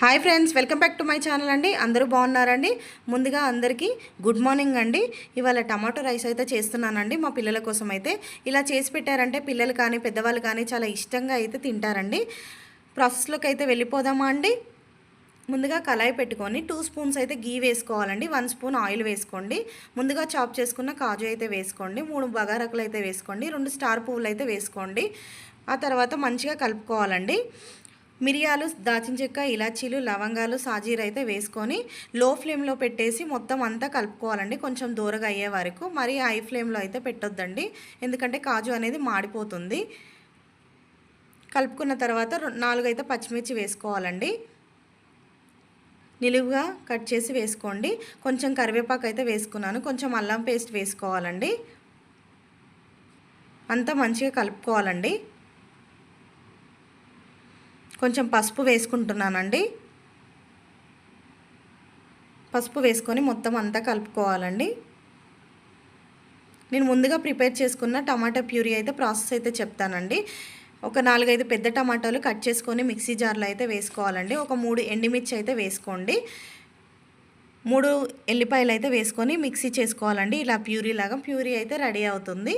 Hi friends welcome back to my channel అండి. అందరూ బాగున్నారండి? ముందుగా అందరికీ గుడ్ మార్నింగ్ అండి. ఇవాళ టమాటో రైస్ అయితే చేస్తున్నానండి మా పిల్లల కోసం అయితే. ఇలా చేసి పెట్టారంటే పిల్లలు కానీ పెద్దవాళ్ళు కానీ చాలా ఇష్టంగా అయితే తింటారండి. ప్రాసెస్లోకి అయితే వెళ్ళిపోదామా అండి? ముందుగా కళాయి పెట్టుకొని టూ స్పూన్స్ అయితే గీ వేసుకోవాలండి. వన్ స్పూన్ ఆయిల్ వేసుకోండి. ముందుగా చాప్ చేసుకున్న కాజు అయితే వేసుకోండి. మూడు బగారకులు అయితే వేసుకోండి. రెండు స్టార్ పువ్వులు అయితే వేసుకోండి. ఆ తర్వాత మంచిగా కలుపుకోవాలండి. మిరియాలు దాచిన చెక్క ఇలాచీలు లవంగాలు సాజీర అయితే వేసుకొని లో ఫ్లేమ్లో పెట్టేసి మొత్తం అంతా కలుపుకోవాలండి. కొంచెం దూరగా అయ్యే వరకు. మరి హై ఫ్లేమ్లో అయితే పెట్టొద్దండి. ఎందుకంటే కాజు అనేది మాడిపోతుంది. కలుపుకున్న తర్వాత నాలుగైతే పచ్చిమిర్చి వేసుకోవాలండి. నిలువుగా కట్ చేసి వేసుకోండి. కొంచెం కరివేపాకు అయితే వేసుకున్నాను. కొంచెం అల్లం పేస్ట్ వేసుకోవాలండి. అంతా మంచిగా కలుపుకోవాలండి. కొంచెం పసుపు వేసుకుంటున్నానండి. పసుపు వేసుకొని మొత్తం అంతా కలుపుకోవాలండి. నేను ముందుగా ప్రిపేర్ చేసుకున్న టమాటా ప్యూరీ అయితే ప్రాసెస్ అయితే చెప్తానండి. ఒక నాలుగైదు పెద్ద టమాటాలు కట్ చేసుకొని మిక్సీ జార్లో అయితే వేసుకోవాలండి. ఒక మూడు ఎండిమిర్చి అయితే వేసుకోండి. మూడు ఎల్లిపాయలు అయితే వేసుకొని మిక్సీ చేసుకోవాలండి. ఇలా ప్యూరీ లాగా ప్యూరీ అయితే రెడీ అవుతుంది.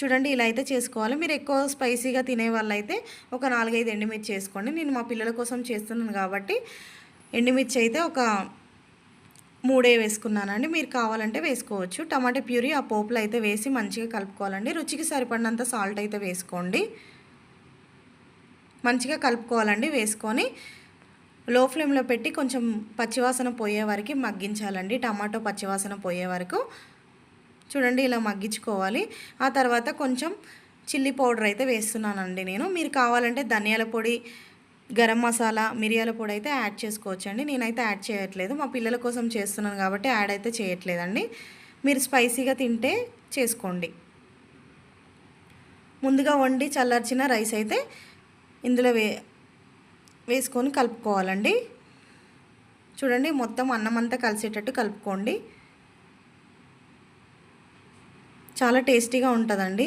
చూడండి ఇలా అయితే చేసుకోవాలి. మీరు ఎక్కువ స్పైసీగా తినే వాళ్ళైతే ఒక నాలుగైదు ఎండుమిర్చి వేసుకోండి నేను మా పిల్లల కోసం చేస్తున్నాను కాబట్టి ఎండుమిర్చి అయితే ఒక మూడే వేసుకున్నానండి. మీరు కావాలంటే వేసుకోవచ్చు. టమాటా ప్యూరీ ఆ పోపులో అయితే వేసి మంచిగా కలుపుకోవాలండి. రుచికి సరిపడినంత సాల్ట్ అయితే వేసుకోండి. మంచిగా కలుపుకోవాలండి వేసుకొని. లో ఫ్లేమ్లో పెట్టి కొంచెం పచ్చివాసన పోయే వరకు మగ్గించాలండి. టమాటో పచ్చివాసన పోయే వరకు. చూడండి ఇలా మగ్గించుకోవాలి. ఆ తర్వాత కొంచెం చిల్లీ పౌడర్ అయితే వేస్తున్నానండి నేను. మీరు కావాలంటే ధనియాల పొడి గరం మసాలా మిరియాల పొడి అయితే యాడ్ చేసుకోవచ్చండి. నేనైతే యాడ్ చేయట్లేదు. మా పిల్లల కోసం చేస్తున్నాను కాబట్టి యాడ్ అయితే చేయట్లేదండి. మీరు స్పైసీగా తింటే చేసుకోండి. ముందుగా వండి చల్లార్చిన రైస్ అయితే ఇందులో వే వేసుకొని కలుపుకోవాలండి. చూడండి మొత్తం అన్నం అంతా కలిసేటట్టు కలుపుకోండి. చాలా టేస్టీగా ఉంటుందండి.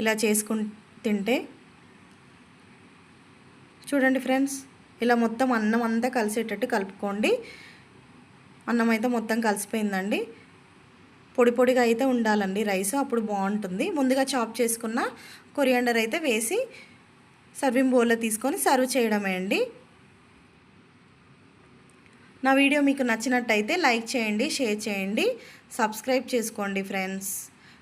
ఇలా చేసుకుని తింటే. చూడండి ఫ్రెండ్స్ ఇలా మొత్తం అన్నం అంతా కలిసేటట్టు కలుపుకోండి. అన్నం అయితే మొత్తం కలిసిపోయిందండి. పొడి పొడిగా అయితే ఉండాలండి రైస్ అప్పుడు బాగుంటుంది. ముందుగా చాప్ చేసుకున్న కొరియాండర్ అయితే వేసి సర్వింగ్ బౌల్లో తీసుకొని సర్వ్ చేయడమే అండి. నా వీడియో మీకు నచ్చినట్టయితే లైక్ చేయండి షేర్ చేయండి సబ్స్క్రైబ్ చేసుకోండి friends.